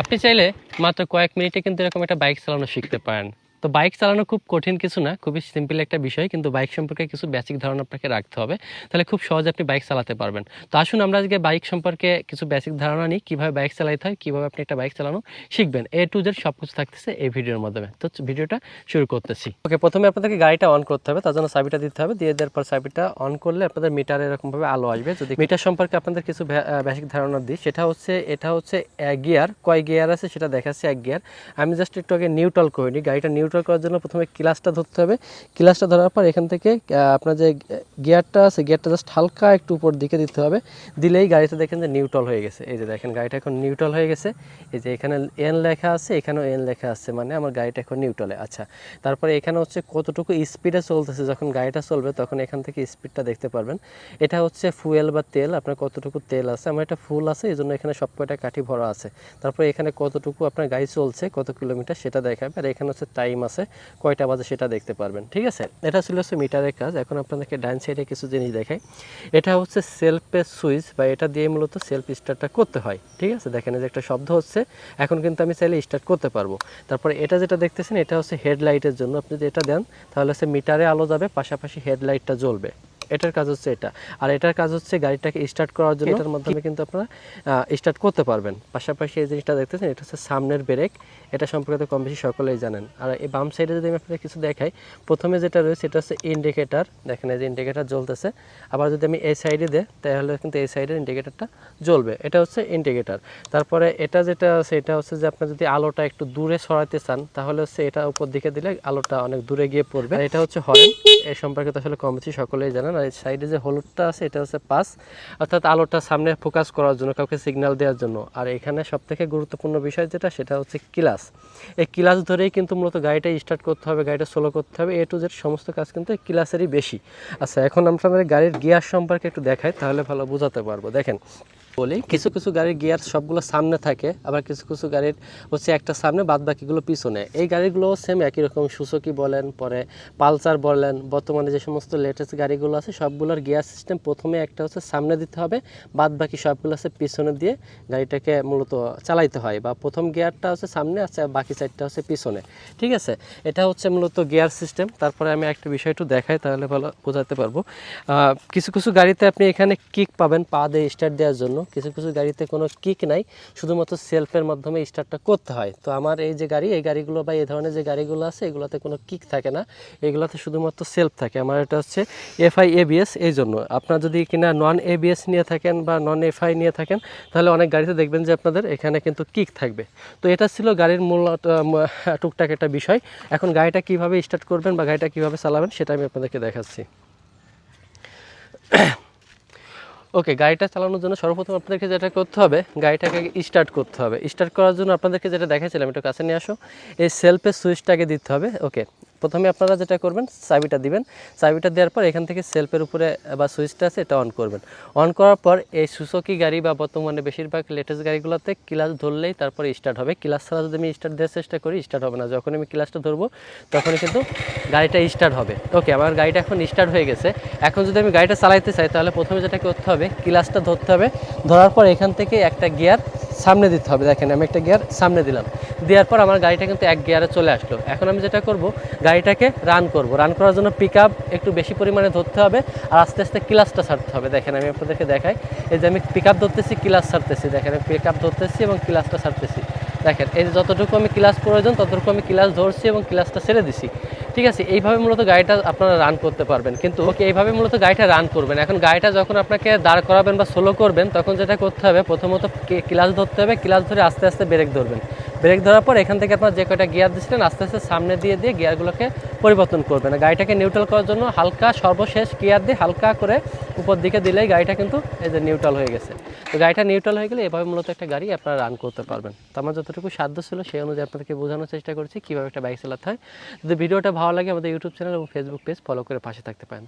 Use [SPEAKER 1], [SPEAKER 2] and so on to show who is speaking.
[SPEAKER 1] আপনি চাইলে মাত্র কয়েক মিনিটে কিন্তু এরকম একটা বাইক চালানো শিখতে পারেন। তো বাইক চালানো খুব কঠিন কিছু না, খুবই সিম্পল একটা বিষয়, কিন্তু বাইক সম্পর্কে কিছু বেসিক ধারণা আপনাকে রাখতে হবে। তাহলে খুব সহজে আপনি বাইক চালাতে পারবেন। তো আসুন আমরা আজকে বাইক সম্পর্কে কিছু বেসিক ধারণা নিই, কীভাবে বাইক চালাতে হয়, কীভাবে আপনি একটা বাইক চালানো শিখবেন। এ টু জেড সব কিছু থাকতেছে এই ভিডিওর মাধ্যমে। তো ভিডিওটা শুরু করতেছি। ওকে প্রথমে আপনাদেরকে গাড়িটা অন করতে হবে, তার জন্য চাবিটা দিতে হবে। দিয়ে দেওয়ার পর চাবিটা অন করলে আপনাদের মিটার এরকমভাবে আলো আসবে। যদি মিটার সম্পর্কে আপনাদের কিছু বেসিক ধারণা দিই, সেটা হচ্ছে, এটা হচ্ছে এক গিয়ার কয় গিয়ার আছে সেটা দেখাচ্ছে এক গিয়ার আমি জাস্ট একটু আগে নিউট্রাল করে নিই, গাড়িটা নিউট্রাল করার জন্য প্রথমে ক্লাসটা ধরতে হবে। ক্লাসটা ধরার পর এখান থেকে আপনার যে গিয়ারটা আছে, গিয়ারটা জাস্ট হালকা একটু উপর দিকে দিতে হবে। দিলেই গাড়িতে দেখেন যে নিউট্রাল হয়ে গেছে। এই যে দেখেন, গাড়িটা এখন নিউট্রাল হয়ে গেছে। এই যে এখানে এন লেখা আছে, এখানেও এন লেখা আছে মানে আমার গাড়িটা এখন নিউট্রালে আচ্ছা তারপরে এখানে হচ্ছে কতটুকু স্পিডে চলতেছে, যখন গাড়িটা চলবে তখন এখান থেকে স্পিডটা দেখতে পারবেন। এটা হচ্ছে ফুয়েল বা তেল, আপনার কতটুকু তেল আছে, আমার এটা ফুল আছে, এই জন্য এখানে সব কয়টা কাঠি ভরা আছে। তারপরে এখানে কতটুকু আপনার গাড়ি চলছে, কত কিলোমিটার সেটা দেখাবে। আর এখানে হচ্ছে টাইম আছে, কয়টা বাজে সেটা দেখতে পারবেন, ঠিক আছে? এটা ছিল হচ্ছে মিটারের কাজ, এখন আপনাদেরকে ডাইন সাইডে কিছু জিনিস দেখাই। এটা হচ্ছে সেলফের সুইচ বা এটা দিয়ে মূলত সেলফ স্টার্টটা করতে হয়, ঠিক আছে? দেখেন যে একটা শব্দ হচ্ছে, এখন কিন্তু আমি চাইলে স্টার্ট করতে পারব। তারপরে এটা যেটা দেখতেছেন, এটা হচ্ছে হেডলাইটের জন্য, আপনি যদি এটা দেন, তাহলে হচ্ছে মিটারে আলো যাবে, পাশাপাশি হেডলাইটটা জ্বলবে। এটার কাজ হচ্ছে এটা। আর এটার কাজ হচ্ছে গাড়িটাকে স্টার্ট করার জন্য এটার মাধ্যমে কিন্তু আপনারা স্টার্ট করতে পারবেন। পাশাপাশি এই জিনিসটা দেখতেছেন এটা হচ্ছে সামনের ব্রেক এটা সম্পর্কে তো কম বেশি সকলেই জানেন। আর এই বাম সাইডে যদি আমি আপনাদের কিছু দেখাই প্রথমে যেটা রয়েছে এটা হচ্ছে ইন্ডিকেটার দেখেন এই যে ইন্ডিকেটার জ্বলতেছে। আবার যদি আমি এই সাইডে দেই তাহলে কিন্তু এই সাইডের ইন্ডিকেটারটা জ্বলবে। এটা হচ্ছে ইন্ডিকেটার তারপরে এটা যেটা আছে এটা হচ্ছে যে আপনার যদি আলোটা একটু দূরে সরাতে চান তাহলে হচ্ছে এটা উপর দিকে দিলে আলোটা অনেক দূরে গিয়ে পড়বে। আর এটা হচ্ছে হরেন এই সম্পর্কে তো আসলে কম বেশি সকলেই জানেন। আর সাইডে যে হলুদটা আছে, এটা হচ্ছে পাস। অর্থাৎ আলোটা সামনে ফোকাস করার জন্য, কাউকে সিগন্যাল দেওয়ার জন্য। আর এখানে সব থেকে গুরুত্বপূর্ণ বিষয় যেটা, সেটা হচ্ছে ক্লাস। এই ক্লাস ধরেই কিন্তু মূলত গাড়িটা স্টার্ট করতে হবে, গাড়িটা স্লো করতে হবে। এ টু জেড সমস্ত কাজ কিন্তু এই ক্লাসেরই বেশি। আচ্ছা এখন আমরা আমাদের গাড়ির গিয়ার সম্পর্কে একটু দেখাই, তাহলে ভালো বোঝাতে পারব। দেখেন বলি, কিছু কিছু গাড়ির গিয়ার সবগুলো সামনে থাকে, আবার কিছু কিছু গাড়ির হচ্ছে একটা সামনে বাদ বাকিগুলো পিছনে। এই গাড়িগুলো সেম একই রকম সুসুকি বলেন, পরে পালসার বলেন, বর্তমানে যে সমস্ত লেটেস্ট গাড়িগুলো আছে, সবগুলোর গিয়ার সিস্টেম প্রথমে একটা হচ্ছে সামনে দিতে হবে বাদ বাকি সবগুলো আছে পিছনে দিয়ে গাড়িটাকে মূলত চালাইতে হয়, বা প্রথম গিয়ারটা হচ্ছে সামনে আছে বাকি সাইডটা হচ্ছে পিছনে। ঠিক আছে? এটা হচ্ছে মূলত গিয়ার সিস্টেম তারপরে আমি একটা বিষয় একটু দেখাই, তাহলে ভালো বোঝাতে পারব। কিছু কিছু গাড়িতে আপনি এখানে কিক পাবেন, পা দিয়ে স্টার্ট দেওয়ার জন্য। কিছু কিছু গাড়িতে কোনো কিক নাই, শুধুমাত্র সেলফের মাধ্যমে স্টার্টটা করতে হয়। তো আমার এই যে গাড়ি, এই গাড়িগুলো বা এই ধরনের যে গাড়িগুলো আছে, এগুলোতে কোনো কিক থাকে না। এগুলোতে শুধুমাত্র সেলফ থাকে। আমার এটা হচ্ছে এফআই এবিএস এই জন্য। আপনার যদি কিনা নন এবিএস নিয়ে থাকেন বা নন এফআই নিয়ে থাকেন, তাহলে অনেক গাড়িতে দেখবেন যে আপনাদের এখানে কিন্তু কিক থাকবে। তো এটা ছিল গাড়ির মূল টুকটাক একটা বিষয়। এখন গাড়িটা কীভাবে স্টার্ট করবেন বা গাড়িটা কীভাবে চালাবেন, সেটা আমি আপনাদেরকে দেখাচ্ছি। ওকে গাড়িটা চালানোর জন্য সর্বপ্রথম আপনাদেরকে যেটা করতে হবে, গাড়িটাকে স্টার্ট করতে হবে। স্টার্ট করার জন্য আপনাদেরকে যেটা দেখাচ্ছিলাম একটু কাছে নিয়ে আসো। এই সেলফের সুইচটাকে দিতে হবে। ওকে প্রথমে আপনারা যেটা করবেন, চাবিটা দিবেন। চাবিটা দেওয়ার পর এখান থেকে সেলফের উপরে বা সুইচটা আছে, এটা অন করবেন। অন করার পর এই সুসকি গাড়ি বা বর্তমানে বেশিরভাগ লেটেস্ট গাড়িগুলোতে ক্লাস ধরলেই তারপরে স্টার্ট হবে। ক্লাস ছাড়া যদি আমি স্টার্ট দেওয়ার চেষ্টা করি স্টার্ট হবে না। যখন আমি ক্লাসটা ধরবো, তখনই কিন্তু গাড়িটা স্টার্ট হবে। ওকে আমার গাড়িটা এখন স্টার্ট হয়ে গেছে। এখন যদি আমি গাড়িটা চালাইতে চাই, তাহলে প্রথমে যেটা করতে হবে ক্লাসটা ধরতে হবে। ধরার পর এখান থেকে একটা গিয়ার সামনে দিতে হবে। দেখেন, আমি একটা গিয়ার সামনে দিলাম। দেওয়ার পর আমার গাড়িটা কিন্তু এক গিয়ারে চলে আসলো। এখন আমি যেটা করব, গাড়িটাকে রান করব। রান করার জন্য পিক একটু বেশি পরিমাণে ধরতে হবে আর আস্তে আস্তে ক্লাসটা ছাড়তে হবে। দেখেন, আমি আপনাদেরকে দেখাই। এই যে আমি পিক আপ ধরতেছি ক্লাস ছাড়তেছি। দেখেন, আমি পিক আপ ধরতেছি এবং ক্লাসটা ছাড়তেছি। দেখেন, এই যতটুকু আমি ক্লাস প্রয়োজন, ততটুকু আমি ক্লাস ধরছি এবং ক্লাসটা ছেড়ে দিছি। ঠিক আছে, এইভাবে মূলত গাড়িটা আপনারা রান করতে পারবেন। কিন্তু ওকে এইভাবে মূলত গাড়িটা রান করবেন। এখন গাড়িটা যখন আপনাকে দাঁড় করাবেন বা সোলো করবেন, তখন যেটা করতে হবে, প্রথমত ক্লাস ধরতে হবে ক্লাস ধরে আস্তে আস্তে ব্রেক ধরবেন। ব্রেক ধরার পর এখান থেকে আপনার যে কয়টা গিয়ার দিচ্ছিলেন আস্তে আস্তে সামনে দিয়ে দিয়ে গিয়ারগুলোকে পরিবর্তন করবেন। গাড়িটাকে নিউট্রাল করার জন্য হালকা সর্বশেষ গিয়ার দিয়ে হালকা করে উপর দিকে দিলেই গাড়িটা কিন্তু এই যে নিউট্রাল হয়ে গেছে। তো গাড়িটা নিউট্রাল হয়ে গেলে এভাবে মূলত একটা গাড়ি আপনারা রান করতে পারবেন। তো আমার যতটুকু সাধ্য ছিল সেই অনুযায়ী আপনাদেরকে বোঝানোর চেষ্টা করছি কীভাবে একটা বাইক চালাতে হয়। যদি ভিডিওটা ভালো লাগে আমাদের ইউটিউব চ্যানেল এবং ফেসবুক পেজ ফলো করে পাশে থাকতে পারেন।